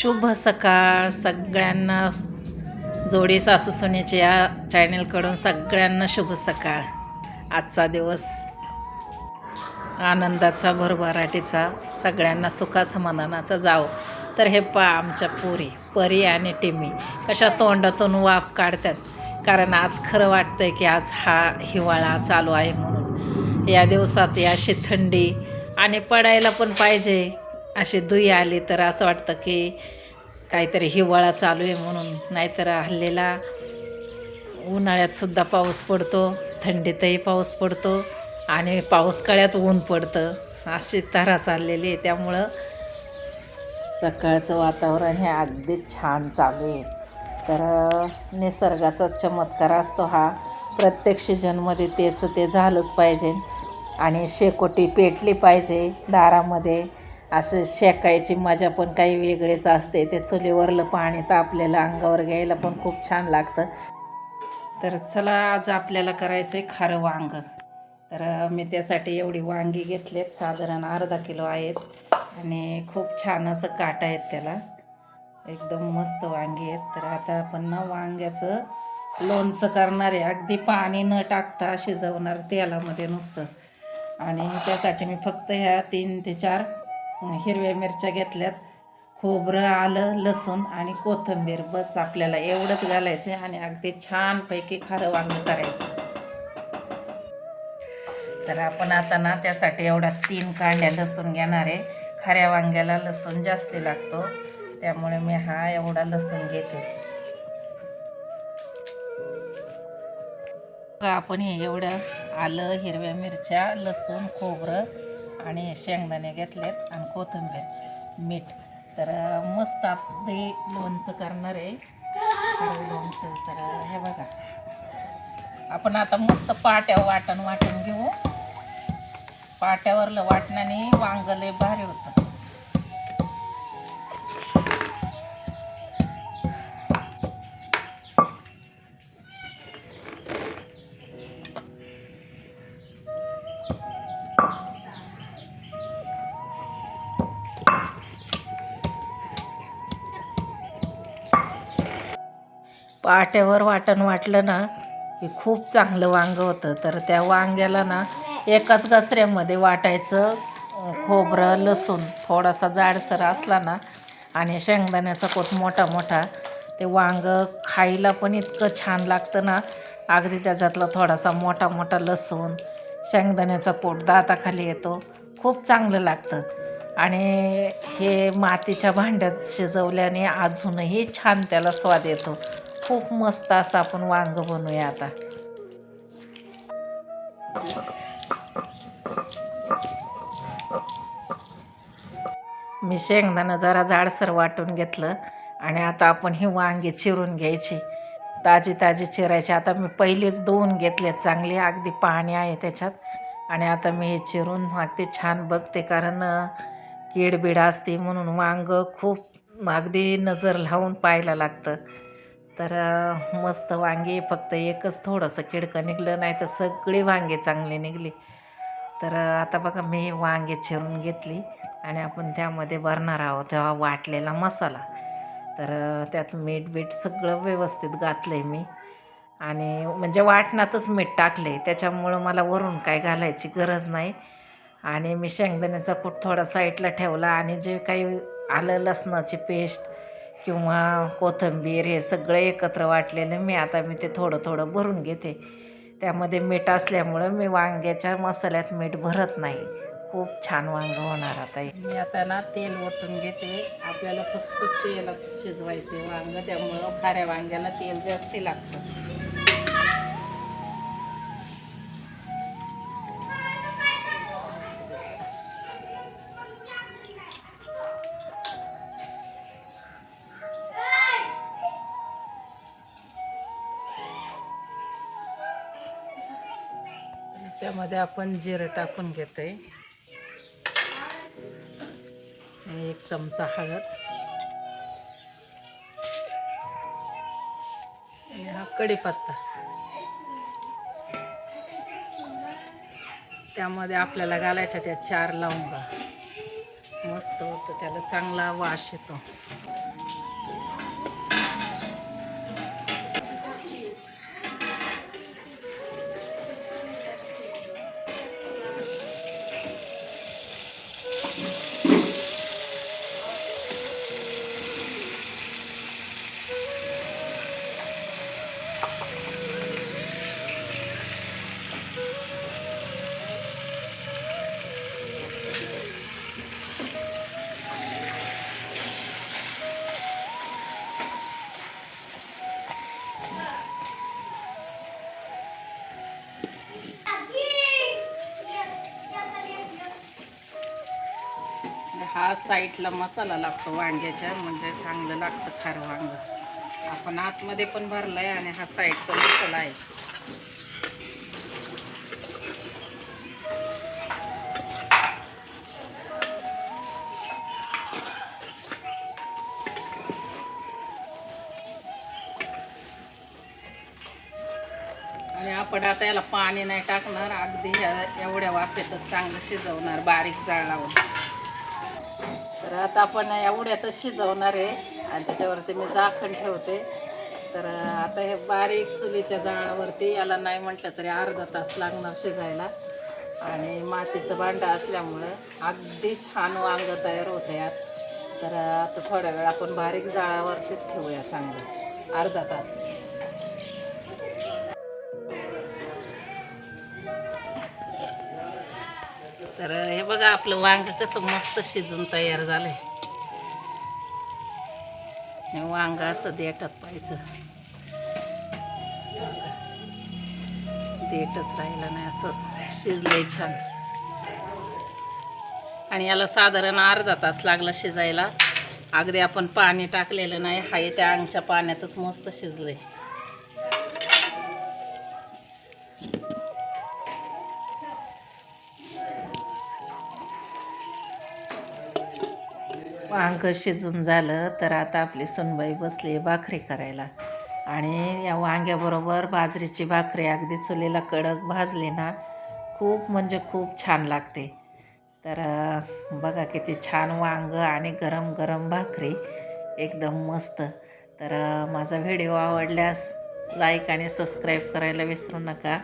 शुभ सकाळ. सगळ्यांना जोडी सासू सोन्याच्या या चॅनलकडून सगळ्यांना शुभ सकाळ. आजचा दिवस आनंदाचा भरभराटीचा सगळ्यांना सुखासमाधानाचा जावो. तर हे पा आमच्या पुरी परी आणि टिमी. कशा तोंडातून वाफ काढतात. कारण आज खरं वाटतंय की आज हा हिवाळा चालू आहे म्हणून. या दिवसात या अशी थंडी आणि पडायला पण पाहिजे. अशी दुई आली तर असं वाटतं की काहीतरी हिवाळा चालू आहे म्हणून. नाहीतर हल्लेला उन्हाळ्यातसुद्धा पाऊस पडतो थंडीतही पाऊस पडतो आणि पाऊसकाळ्यात ऊन पडतं. अशी तऱ्हा चाललेली आहे. त्यामुळं सकाळचं वातावरण हे अगदी छान चालू आहे. तर निसर्गाचा चमत्कार असतो हा. प्रत्येक सीजनमध्ये तेच ते झालंच पाहिजे. आणि शेकोटी पेटली पाहिजे दारामध्ये. असं शेकायची मजा पण काही वेगळीच असते. ते चुलीवरलं पाणी तर आपल्याला अंगावर घ्यायला पण खूप छान लागतं. तर चला आज आपल्याला करायचं आहे खारं वांग. तर मी त्यासाठी एवढी वांगी घेतलेत. साधारण अर्धा किलो आहेत. आणि खूप छान असं काटा आहेत त्याला. एकदम मस्त वांगी आहेत. तर आता आपण ना वांग्याचं लोणचं करणार आहे. अगदी पाणी न टाकता शिजवणार तेलामध्ये नुसतं. आणि त्यासाठी मी फक्त ह्या तीन ते चार हिरव्या मिरच्या घेतल्यात खोबरं आलं लसूण आणि कोथिंबीर. बस आपल्याला एवढंच घालायचं आहे आणि अगदी छानपैकी खारं वांगं करायचं. तर आपण आता ना त्यासाठी एवढ्या तीन कांड्या लसूण घेणार आहे. खाऱ्या वांग्याला लसूण जास्त लागतो. त्यामुळे मी हा एवढा लसूण घेते. आपण हे एवढं आलं हिरव्या मिरच्या लसूण खोबरं आणि शेंगदाणे घेतलेत आणि कोथिंबीर मीठ. तर मस्त आपले लोणचं करणार आहे. लोणचं. तर हे बघा. आपण आता मस्त पाट्या वाटण वाटून घेऊ. पाट्यावरलं वाटणाने वांगलं भारी होतं. वाट्यावर वाटण वाटलं ना की खूप चांगलं वांगं होतं. तर त्या वांग्याला ना एकाच घसऱ्यामध्ये वाटायचं खोबरं लसूण थोडासा जाडसर असला ना आणि शेंगदाण्याचा कोट मोठा मोठा ते वांगं खायला पण इतकं छान लागतं ना. अगदी त्याच्यातला थोडासा मोठा मोठा लसूण शेंगदाण्याचा कोट दाताखाली येतो. खूप चांगलं लागतं. आणि हे मातीच्या भांड्यात शिजवल्याने अजूनही छान त्याला स्वाद येतो. खूप मस्त असं आपण वांग बनवूया आता. मी शेंगदाणं जरा जाडसर वाटून घेतलं आणि आता आपण ही वांगी चिरून घ्यायची. ताजी ताजी चिरायची. आता मी पहिलेच दोन घेतले चांगले. अगदी पाणी आहे त्याच्यात. आणि आता मी हे चिरून अगदी छान बघते कारण कीडबीड असते म्हणून वांग खूप अगदी नजर लावून पाहायला लागतं. तर मस्त वांगे फक्त एकच थोडंसं किडकं निघलं नाही तर सगळी वांगे चांगले निघले. तर आता बघा मी वांगे चिरून घेतली आणि आपण त्यामध्ये भरणार आहोत तेव्हा वाटलेला मसाला. तर त्यात मीठ बीठ सगळं व्यवस्थित घातलं आहे मी. आणि म्हणजे वाटणातच मीठ टाकले त्याच्यामुळं मला वरून काय घालायची गरज नाही. आणि मी शेंगदाण्याचा कूट थोडा साईडला ठेवला आणि जे काही आलं लसणाची पेस्ट किंवा कोथिंबीर हे सगळं एकत्र वाटलेलं मी आता मी ते थोडं थोडं भरून घेते. त्यामध्ये मीठ असल्यामुळं मी वांग्याच्या मसाल्यात मीठ भरत नाही. खूप छान वांग होणार आता मी आता ना तेल ओतून घेते. आपल्याला फक्त तेलात शिजवायचे वांग त्यामुळं खाऱ्या वांग्याला तेल जास्ती लागतं. त्यामध्ये आपण जिरं टाकून घेतो आणि एक चमचा हळद. आणि हा कढीपत्ता. त्यामध्ये आपल्याला घालायच्या त्या चार लवंगा. मस्त होतं त्याला चांगला वास येतो. हा साईडला मसाला लागतो वांग्याच्या म्हणजे चांगलं लागतं खार वांग. आपण आतमध्ये पण भरलाय आणि हा साईडचा मसाला आहे. आणि आपण आता याला पाणी नाही टाकणार अगदी ह्या- एवढ्या वाफेतच चांगलं शिजवणार बारीक जाळ लावून. तर आता आपण एवढ्यातच शिजवणार आहे. आणि त्याच्यावरती मी जाखण ठेवते. तर आता हे बारीक चुलीच्या जाळावरती याला नाही म्हटलं तरी अर्धा तास लागणार शिजायला. आणि मातीचं भांडं असल्यामुळं अगदी छान वांग तयार होतं यात. तर आता थोड्या वेळ आपण बारीक जाळावरतीच ठेवूया चांगलं. अर्धा तास. तर हे बघा आपलं वांग कसं मस्त शिजून तयार झालंय. वांग असं देठात पाहिजे देठच राहिलं नाही असं. शिजलंय छान. आणि याला साधारण अर्धा तास लागला शिजायला. अगदी आपण पाणी टाकलेलं नाही. हाय त्या अंगच्या पाण्यातच मस्त शिजलंय. वांग शिजून झालं तर आता आपली सुनबाई बसली भाकरी करायला. आणि या वांग्याबरोबर बाजरीची भाकरी अगदी चुलीला कडक भाजली ना खूप म्हणजे खूप छान लागते. तर बघा किती छान वांग आणि गरम गरम भाकरी एकदम मस्त. तर माझा व्हिडिओ आवडल्यास लाईक आणि सबस्क्राईब करायला विसरू नका.